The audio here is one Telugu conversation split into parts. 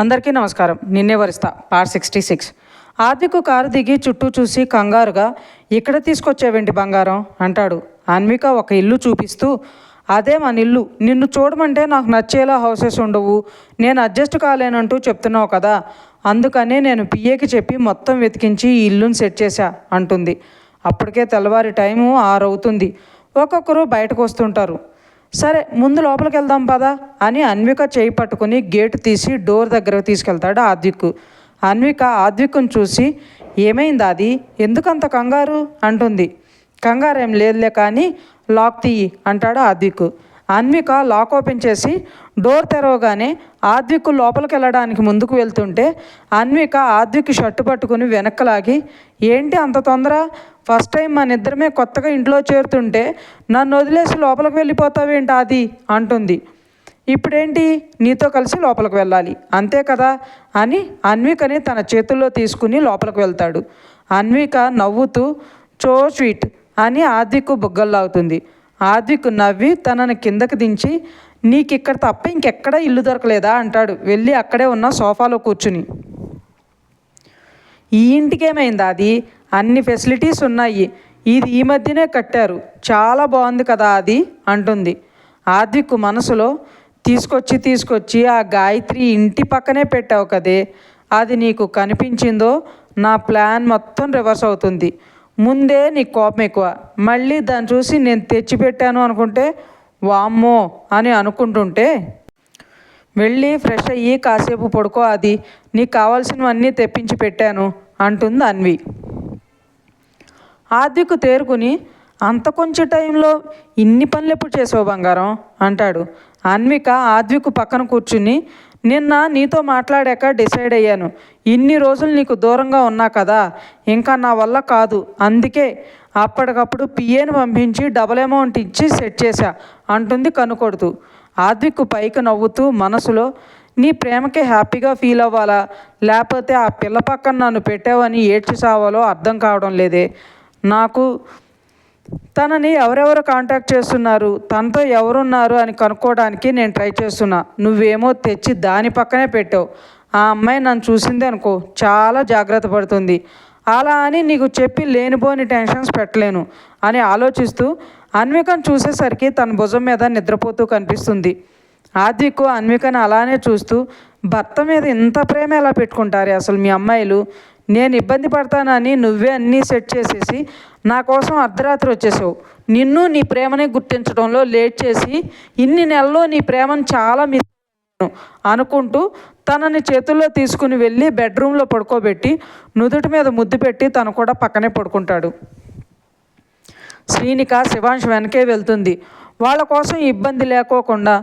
అందరికీ నమస్కారం. నిన్నే వరిస్తా. పార్ సిక్స్టీ సిక్స్. ఆదికు కారు దిగి చుట్టూ చూసి కంగారుగా ఇక్కడ తీసుకొచ్చేవేంటి బంగారం? అంటాడు. అన్విక ఒక ఇల్లు చూపిస్తూ అదే మన ఇల్లు. నిన్ను చూడమంటే నాకు నచ్చేలా హౌసెస్ ఉండవు. నేను అడ్జస్ట్ కాలేనంటూ చెప్తున్నావు కదా. అందుకనే నేను పిఏకి చెప్పి మొత్తం వెతికించి ఈ ఇల్లుని సెట్ చేశా అంటుంది. అప్పటికే తెల్లవారి టైము ఆరు అవుతుంది ఒక్కొక్కరు బయటకు వస్తుంటారు సరే ముందు లోపలికి వెళ్దాం పదా అని అన్విక చేయి పట్టుకుని గేటు తీసి డోర్ దగ్గరకు తీసుకెళ్తాడు ఆద్విక్ అన్విక ఆద్విక్ను చూసి ఏమైంది అది ఎందుకంత కంగారు? అంటుంది. కంగారు ఏం లేదులే కానీ లాక్ తీయి అంటాడు ఆద్విక్ అన్విక లాక్ ఓపెన్ చేసి డోర్ తెరవగానే ఆద్విక్ లోపలికి వెళ్ళడానికి ముందుకు వెళ్తుంటే అన్విక ఆద్విక్ షర్టు పట్టుకుని వెనక్కలాగి ఏంటి అంత తొందర? ఫస్ట్ టైం మన ఇద్దరమే కొత్తగా ఇంట్లో చేరుతుంటే నన్ను వదిలేసి లోపలికి వెళ్ళిపోతావేంటి అది అంటుంది. ఇప్పుడేంటి? నీతో కలిసి లోపలికి వెళ్ళాలి. అంతే కదా? అని అన్వికని తన చేతుల్లో తీసుకుని లోపలికి వెళ్తాడు. అన్విక నవ్వుతూ చో స్వీట్ అని ఆద్విక్ బుగ్గల్లాగుతుంది. ఆద్విక్ నవ్వి తనని కిందకి దించి నీకు ఇక్కడ తప్ప ఇంకెక్కడ ఇల్లు దొరకలేదా? అంటాడు. వెళ్ళి అక్కడే ఉన్న సోఫాలో కూర్చుని. ఈ ఇంటికేమైంది అది అన్ని ఫెసిలిటీస్ ఉన్నాయి. ఇది ఈ మధ్యనే కట్టారు. చాలా బాగుంది కదా అది అంటుంది. ఆద్విక్ మనసులో తీసుకొచ్చి తీసుకొచ్చి ఆ గాయత్రి ఇంటి పక్కనే పెట్టావు కదే. అది నీకు కనిపించిందో నా ప్లాన్ మొత్తం రివర్స్ అవుతుంది. ముందే నీకు కోపం ఎక్కువ. మళ్ళీ దాన్ని చూసి నేను తెచ్చిపెట్టాను అనుకుంటే వామ్మో అని అనుకుంటుంటే వెళ్ళి ఫ్రెష్ అయ్యి కాసేపు పడుకో అది నీకు కావాల్సినవన్నీ తెప్పించి పెట్టాను అంటుంది అన్వి. ఆద్వికు తేరుకుని అంత కొంచెం టైంలో ఇన్ని పనులు ఎప్పుడు చేసావు బంగారం? అంటాడు. అన్విక ఆద్వికు పక్కన కూర్చుని నిన్న నీతో మాట్లాడాక డిసైడ్ అయ్యాను. ఇన్ని రోజులు నీకు దూరంగా ఉన్నా కదా ఇంకా నా వల్ల కాదు. అందుకే అప్పటికప్పుడు పిఏని పంపించి డబుల్ అమౌంట్ ఇచ్చి సెట్ చేశా అంటుంది కనుకొడుతూ. ఆద్విక్ పైకి నవ్వుతూ మనసులో నీ ప్రేమకి హ్యాపీగా ఫీల్ అవ్వాలా? లేకపోతే ఆ పిల్ల పక్కన నన్ను పెట్టావని ఏడ్చి సావాలో అర్థం కావడం లేదే. నాకు తనని ఎవరెవరు కాంటాక్ట్ చేస్తున్నారు? తనతో ఎవరున్నారు అని కనుక్కోవడానికి నేను ట్రై చేస్తున్నా. నువ్వేమో తెచ్చి దాని పక్కనే పెట్టావు. ఆ అమ్మాయి నన్ను చూసింది అనుకో చాలా జాగ్రత్త పడుతుంది. అలా అని నీకు చెప్పి లేనిపోని టెన్షన్స్ పెట్టలేను అని ఆలోచిస్తూ అన్వికను చూసేసరికి తన భుజం మీద నిద్రపోతూ కనిపిస్తుంది. ఆద్విక్ అన్వికను అలానే చూస్తూ భర్త మీద ఇంత ప్రేమ ఎలా పెట్టుకుంటారే అసలు మీ అమ్మాయిలు? నేను ఇబ్బంది పడతానని నువ్వే అన్నీ సెట్ చేసేసి నా కోసం అర్ధరాత్రి వచ్చేసావు. నిన్ను నీ ప్రేమని గుర్తించడంలో లేట్ చేసి ఇన్ని నెలల్లో నీ ప్రేమను చాలా మిస్ అనుకుంటూ తనని చేతుల్లో తీసుకుని వెళ్ళి బెడ్రూమ్లో పడుకోబెట్టి నుదుటి మీద ముద్దు పెట్టి తను కూడా పక్కనే పడుకుంటాడు. శ్రీనిక శివాంశ్ వెనకే వెళ్తుంది. వాళ్ళ కోసం ఇబ్బంది లేకోకుండా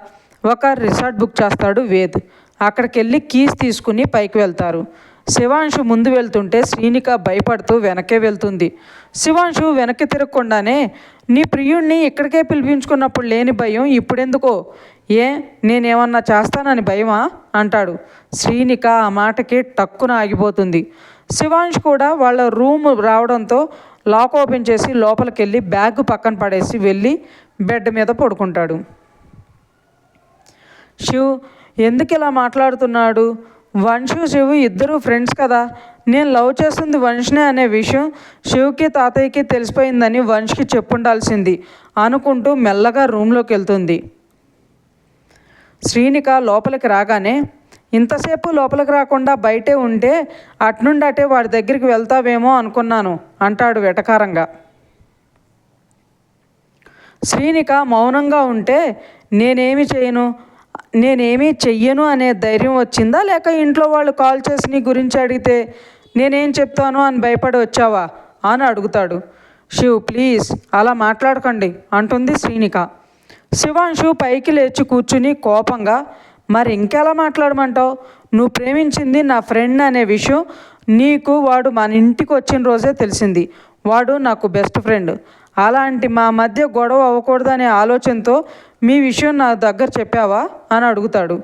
ఒక రిసార్ట్ బుక్ చేస్తాడు వేద్. అక్కడికి వెళ్ళి కీస్ తీసుకుని పైకి వెళ్తారు. శివాంశు ముందు వెళ్తుంటే శ్రీనిక భయపడుతూ వెనకే వెళ్తుంది. శివాంశు వెనక్కి తిరగకుండానే నీ ప్రియుణ్ణి ఇక్కడికే పిలిపించుకున్నప్పుడు లేని భయం ఇప్పుడెందుకో? ఏ నేనేమన్నా చేస్తానని భయమా? అంటాడు. శ్రీనిక ఆ మాటకి టక్కున ఆగిపోతుంది. శివాంశ్ కూడా వాళ్ళ రూమ్ రావడంతో లాక్ ఓపెన్ చేసి లోపలికి వెళ్ళి బ్యాగ్ పక్కన పడేసి వెళ్ళి బెడ్ మీద పడుకుంటాడు. శివ్ ఎందుకు ఇలా మాట్లాడుతున్నాడు? వంశు శివు ఇద్దరు ఫ్రెండ్స్ కదా. నేను లవ్ చేస్తుంది వంశనే అనే విషయం శివుకి తాతయ్యకి తెలిసిపోయిందని వంశ్కి చెప్పుండాల్సింది అనుకుంటూ మెల్లగా రూమ్లోకి వెళ్తుంది. శ్రీనిక లోపలికి రాగానే ఇంతసేపు లోపలికి రాకుండా బయటే ఉంటే అట్నుండి అటే వాడి దగ్గరికి వెళ్తావేమో అనుకున్నాను అంటాడు వెటకారంగా. శ్రీనిక మౌనంగా ఉంటే నేనేమి చేయను? నేనేమీ చెయ్యను అనే ధైర్యం వచ్చిందా? లేక ఇంట్లో వాళ్ళు కాల్ చేసి నీ గురించి అడిగితే నేనేం చెప్తాను అని భయపడి వచ్చావా? అని అడుగుతాడు. శివ్ ప్లీజ్ అలా మాట్లాడకండి అంటుంది శ్రీనిక. శివాంశు పైకి లేచి కూర్చుని కోపంగా మరి ఇంకెలా మాట్లాడమంటావు? నువ్వు ప్రేమించింది నా ఫ్రెండ్ అనే విషయం నీకు వాడు మన ఇంటికి వచ్చిన రోజే తెలిసింది. వాడు నాకు బెస్ట్ ఫ్రెండ్. అలాంటి మా మధ్య గొడవ అవ్వకూడదనే ఆలోచనతో మీ విషయం నా దగ్గర చెప్పావా? అని అడుగుతాడు.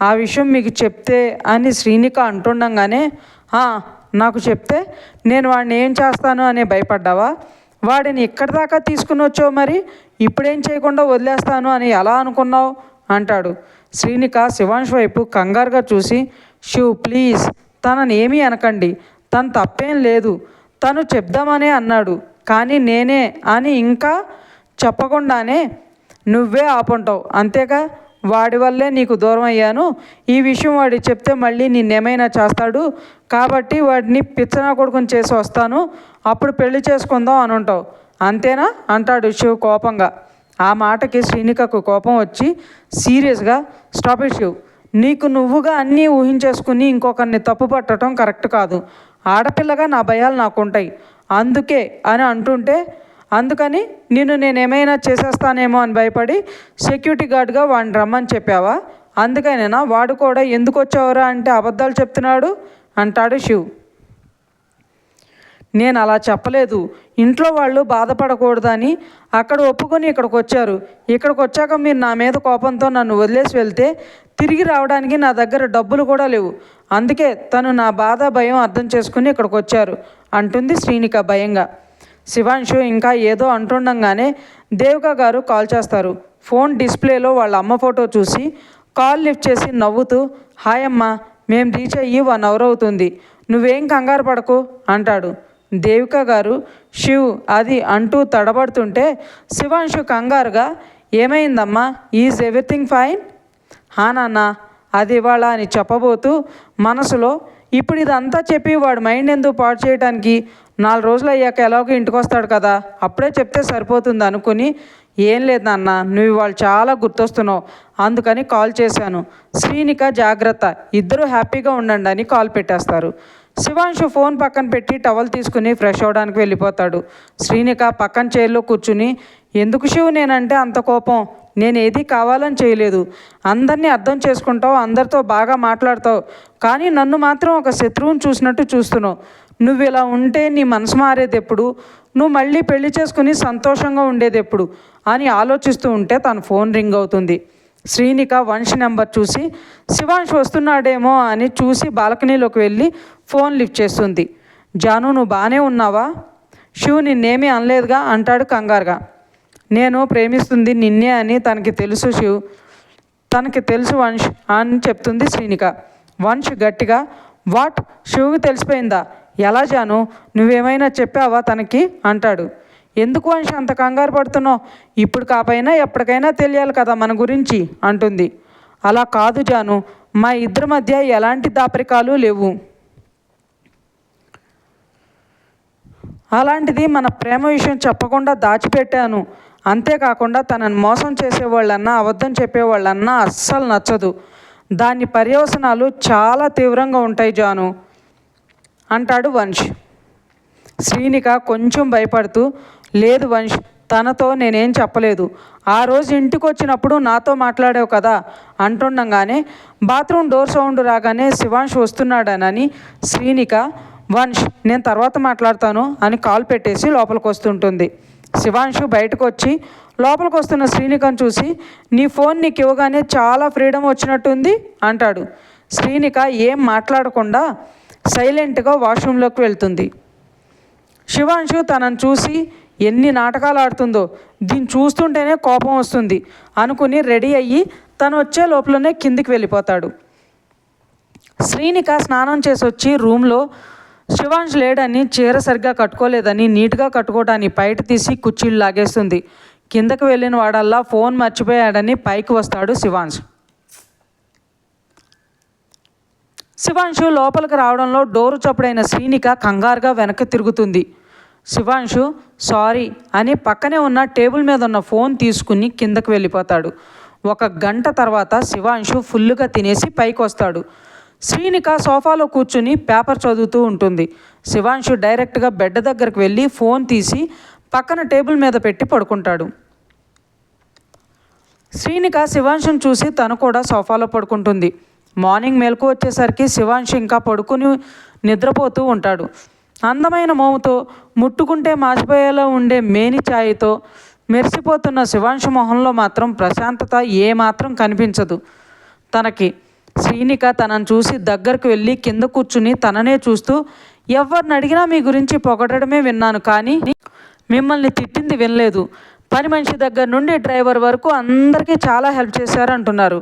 ఆ విషయం మీకు చెప్తే అని శ్రీనిక అంటుండగానే "ఆ, నాకు చెప్తే నేను వాడిని ఏం చేస్తాను? అనే భయపడ్డావా? వాడిని ఇక్కడి దాకా తీసుకుని వచ్చావు మరి? ఇప్పుడేం చేయకుండా వదిలేస్తాను అని ఎలా అనుకున్నావు? అంటాడు. శ్రీనిక శివాంశ్ వైపు కంగారుగా చూసి షివ్ ప్లీజ్ తనని ఏమీ అనకండి. తను తప్పేం లేదు. తను చెప్దామనే అన్నాడు. కానీ నేనే అని ఇంకా చెప్పకుండానే నువ్వే ఆపుంటావు. అంతేగా? వాడి వల్లే నీకు దూరం అయ్యాను ఈ విషయం వాడి చెప్తే మళ్ళీ నిన్నేమైనా చేస్తాడు. కాబట్టి వాడిని పిచ్చనా కొడుకుని చేసి వస్తాను. అప్పుడు పెళ్ళి చేసుకుందాం అని ఉంటావు అంతేనా? అంటాడు శివ్ కోపంగా. ఆ మాటకి శ్రీనికకు కోపం వచ్చి సీరియస్గా స్టాప్ ఇట్ శివ్. నీకు నువ్వుగా అన్నీ ఊహించేసుకుని ఇంకొకరిని తప్పు పట్టడం కరెక్ట్ కాదు. ఆడపిల్లగా నా భయాలు నాకుంటాయి. అందుకే అని అంటుంటే అందుకని నిన్ను నేనేమైనా చేసేస్తానేమో అని భయపడి సెక్యూరిటీ గార్డ్గా వాడిని రమ్మని చెప్పావా? అందుకనేనా వాడు కూడా ఎందుకు వచ్చావురా అంటే అబద్ధాలు చెప్తున్నాడు? అంటాడు శివ్. నేను అలా చెప్పలేదు. ఇంట్లో వాళ్ళు బాధపడకూడదని అక్కడ ఒప్పుకొని ఇక్కడికి వచ్చారు. ఇక్కడికి వచ్చాక మీరు నా మీద కోపంతో నన్ను వదిలేసి వెళ్తే తిరిగి రావడానికి నా దగ్గర డబ్బులు కూడా లేవు. అందుకే తను నా బాధ భయం అర్థం చేసుకుని ఇక్కడికి వచ్చారు. అంటుంది శ్రీనిక భయంగా. శివాంశు ఇంకా ఏదో అంటుండగానే దేవిక గారు కాల్ చేస్తారు. ఫోన్ డిస్ప్లేలో వాళ్ళ అమ్మ ఫోటో చూసి కాల్ లిఫ్ట్ చేసి నవ్వుతూ హాయ్ అమ్మ మేము రీచ్ అయ్యి వన్ అవర్ అవుతుంది. నువ్వేం కంగారు పడకు అంటాడు. దేవిక గారు శివ్ అది అంటూ తడబడుతుంటే శివాంశు కంగారుగా ఏమైందమ్మా ఈజ్ ఎవ్రీథింగ్ ఫైన్? హా నాన్న అది ఇవాళ అని చెప్పబోతూ మనసులో ఇప్పుడు ఇదంతా చెప్పి వాడు మైండ్ ఎందుకు పాడు చేయడానికి నాలుగు రోజులు అయ్యాక ఎలాగో ఇంటికి వస్తాడు కదా అప్పుడే చెప్తే సరిపోతుంది అనుకుని ఏం లేదు నాన్న నువ్వు వాళ్ళు చాలా గుర్తొస్తున్నావు అందుకని కాల్ చేశాను. శ్రీనిక జాగ్రత్త ఇద్దరూ హ్యాపీగా ఉండండి అని కాల్ పెట్టేస్తారు. శివాంశు ఫోన్ పక్కన పెట్టి టవల్ తీసుకుని ఫ్రెష్ అవ్వడానికి వెళ్ళిపోతాడు. శ్రీనిక పక్కన చైర్లో కూర్చుని ఎందుకు శివు నేనంటే అంత కోపం? నేను ఏది కావాలని చేయలేదు. అందరినీ అర్థం చేసుకుంటావు అందరితో బాగా మాట్లాడతావు. కానీ నన్ను మాత్రం ఒక శత్రువుని చూసినట్టు చూస్తున్నావు. నువ్వు ఇలా ఉంటే నీ మనసు మారేది ఎప్పుడు నువ్వు మళ్ళీ పెళ్ళి చేసుకుని సంతోషంగా ఉండేది ఎప్పుడు అని ఆలోచిస్తూ ఉంటే తన ఫోన్ రింగ్ అవుతుంది. శ్రీనిక వంశ్ నెంబర్ చూసి శివాంష్ వస్తున్నాడేమో అని చూసి బాల్కనీలోకి వెళ్ళి ఫోన్ లిఫ్ట్ చేస్తుంది. జాను నువ్వు బాగానే ఉన్నావా? శివు నిన్నేమీ అనలేదుగా అంటాడు కంగారుగా. నేను ప్రేమిస్తుంది నిన్నే అని తనకి తెలుసు శివ్. తనకి తెలుసు వంశ్ అని చెప్తుంది శ్రీనిక. వంశ్ గట్టిగా వాట్? శివుకి తెలిసిపోయిందా? ఎలా జాను? నువ్వేమైనా చెప్పావా తనకి? అంటాడు. ఎందుకు వంశ అంత కంగారు పడుతున్నావు? ఇప్పుడు కాపైనా ఎప్పటికైనా తెలియాలి కదా మన గురించి అంటుంది. అలా కాదు జాను. మా ఇద్దరి మధ్య ఎలాంటి దాపరికాలు లేవు. అలాంటిది మన ప్రేమ విషయం చెప్పకుండా దాచిపెట్టాను. అంతేకాకుండా తనని మోసం చేసేవాళ్ళన్నా అబద్ధం చెప్పేవాళ్ళన్నా అస్సలు నచ్చదు. దాని పర్యవసనాలు చాలా తీవ్రంగా ఉంటాయి జాను అంటాడు వంశ్. శ్రీనిక కొంచెం భయపడుతూ లేదు వంశ్ తనతో నేనేం చెప్పలేదు. ఆ రోజు ఇంటికి వచ్చినప్పుడు నాతో మాట్లాడావు కదా అంటుండగానే బాత్రూమ్ డోర్ సౌండ్ రాగానే శివాంశ్ వస్తున్నాడనని శ్రీనిక వంశ్ నేను తర్వాత మాట్లాడతాను అని కాల్ పెట్టేసి లోపలికి వస్తుంటుంది శివాంశు బయటకు వచ్చి లోపలికి వస్తున్న శ్రీనికను చూసి నీ ఫోన్ నీకు ఇవ్వగానే చాలా ఫ్రీడమ్ వచ్చినట్టుంది అంటాడు. శ్రీనిక ఏం మాట్లాడకుండా సైలెంట్గా వాష్రూమ్లోకి వెళ్తుంది. శివాంశు తనను చూసి ఎన్ని నాటకాలు ఆడుతుందో దీన్ని చూస్తుంటేనే కోపం వస్తుంది అనుకుని రెడీ అయ్యి తను వచ్చే లోపలనే కిందికి వెళ్ళిపోతాడు. శ్రీనిక స్నానం చేసి వచ్చి రూమ్లో శివాంష్ లేడని చీర సరిగ్గా కట్టుకోలేదని నీట్గా కట్టుకోవటాన్ని బయట తీసి కుర్చీలు లాగేస్తుంది. కిందకు వెళ్ళిన వాడల్లా ఫోన్ మర్చిపోయాడని పైకి వస్తాడు శివాంష్ శివాంశు లోపలికి రావడంలో డోరు చప్పుడైన శ్రీనిక కంగారుగా వెనక్కి తిరుగుతుంది. శివాంశు సారీ అని పక్కనే ఉన్న టేబుల్ మీద ఉన్న ఫోన్ తీసుకుని కిందకు వెళ్ళిపోతాడు. ఒక గంట తర్వాత శివాంశు ఫుల్లుగా తినేసి పైకి వస్తాడు శ్రీనిక సోఫాలో కూర్చుని పేపర్ చదువుతూ ఉంటుంది. శివాంశు డైరెక్ట్గా బెడ్ దగ్గరకు వెళ్ళి ఫోన్ తీసి పక్కన టేబుల్ మీద పెట్టి పడుకుంటాడు. శ్రీనిక శివాంశుని చూసి తను కూడా సోఫాలో పడుకుంటుంది. మార్నింగ్ మేల్కు వచ్చేసరికి శివాంశు ఇంకా పడుకుని నిద్రపోతూ ఉంటాడు. అందమైన మోముతో ముట్టుకుంటే మాసిపోయేలా ఉండే మేని ఛాయతో మెరిసిపోతున్న శివాంశు మొహంలో మాత్రం ప్రశాంతత ఏమాత్రం కనిపించదు. తనకి శ్రీనిక తనను చూసి దగ్గరకు వెళ్ళి కింద కూర్చుని తననే చూస్తూ ఎవరిని అడిగినా మీ గురించి పొగడమే విన్నాను కానీ మిమ్మల్ని తిట్టింది వినలేదు. పని మనిషి దగ్గర నుండి డ్రైవర్ వరకు అందరికీ చాలా హెల్ప్ చేశారు అంటున్నారు.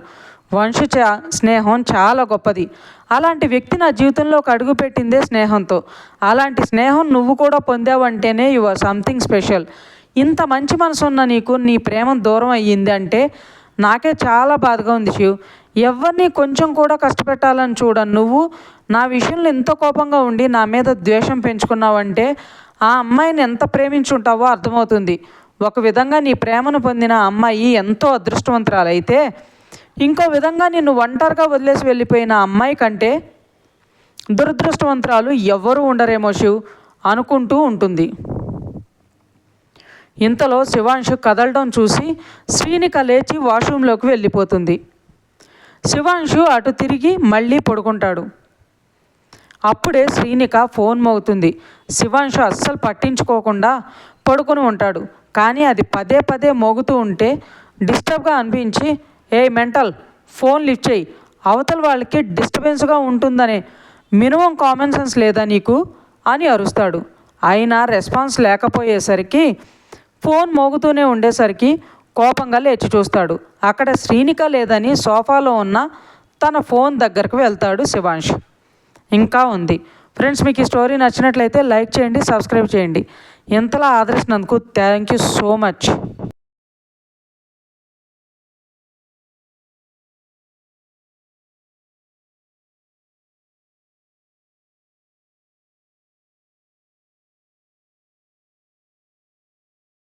వంశు చా స్నేహం చాలా గొప్పది. అలాంటి వ్యక్తి నా జీవితంలోకి అడుగుపెట్టిందే స్నేహంతో. అలాంటి స్నేహం నువ్వు కూడా పొందావంటేనే యు ఆర్ సంథింగ్ స్పెషల్ ఇంత మంచి మనసు ఉన్న నీకు నీ ప్రేమ దూరం అయ్యింది అంటే నాకే చాలా బాధగా ఉంది శివ్. ఎవరిని కొంచెం కూడా కష్టపెట్టాలని చూడ నువ్వు నా విషయంలో ఎంత కోపంగా ఉండి నా మీద ద్వేషం పెంచుకున్నావంటే ఆ అమ్మాయిని ఎంత ప్రేమించుంటావో అర్థమవుతుంది. ఒక విధంగా నీ ప్రేమను పొందిన అమ్మాయి ఎంతో అదృష్టవంతురాలైతే ఇంకో విధంగా నిన్ను ఒంటరిగా వదిలేసి వెళ్ళిపోయిన అమ్మాయి కంటే దురదృష్టవంతురాలు ఎవ్వరూ ఉండరేమో శివ్ అనుకుంటూ ఉంటుంది. ఇంతలో శివాంశు కదలడం చూసి శ్రీనిక లేచి వాష్రూమ్లోకి వెళ్ళిపోతుంది. శివాంశు అటు తిరిగి మళ్ళీ పడుకుంటాడు. అప్పుడే శ్రీనిక ఫోన్ మోగుతుంది. శివాంశు అస్సలు పట్టించుకోకుండా పడుకుని ఉంటాడు. కానీ అది పదే పదే మోగుతూ ఉంటే డిస్టర్బ్గా అనిపించి ఏ మెంటల్ ఫోన్ లిఫ్ట్ చేయి. అవతల వాళ్ళకి డిస్టర్బెన్స్గా ఉంటుందనే మినిమం కామన్ సెన్స్ లేదా నీకు? అని అరుస్తాడు. అయినా రెస్పాన్స్ లేకపోయేసరికి ఫోన్ మోగుతూనే ఉండేసరికి కోపంగా లేచి చూస్తాడు. అక్కడ శ్రీనిక లేదని సోఫాలో ఉన్న తన ఫోన్ దగ్గరకు వెళ్తాడు శివాంష్ ఇంకా ఉంది. ఫ్రెండ్స్ మీకు ఈ స్టోరీ నచ్చినట్లయితే లైక్ చేయండి సబ్స్క్రైబ్ చేయండి. ఇంతలా ఆదరిస్తున్నందుకు థ్యాంక్ యూ సో మచ్.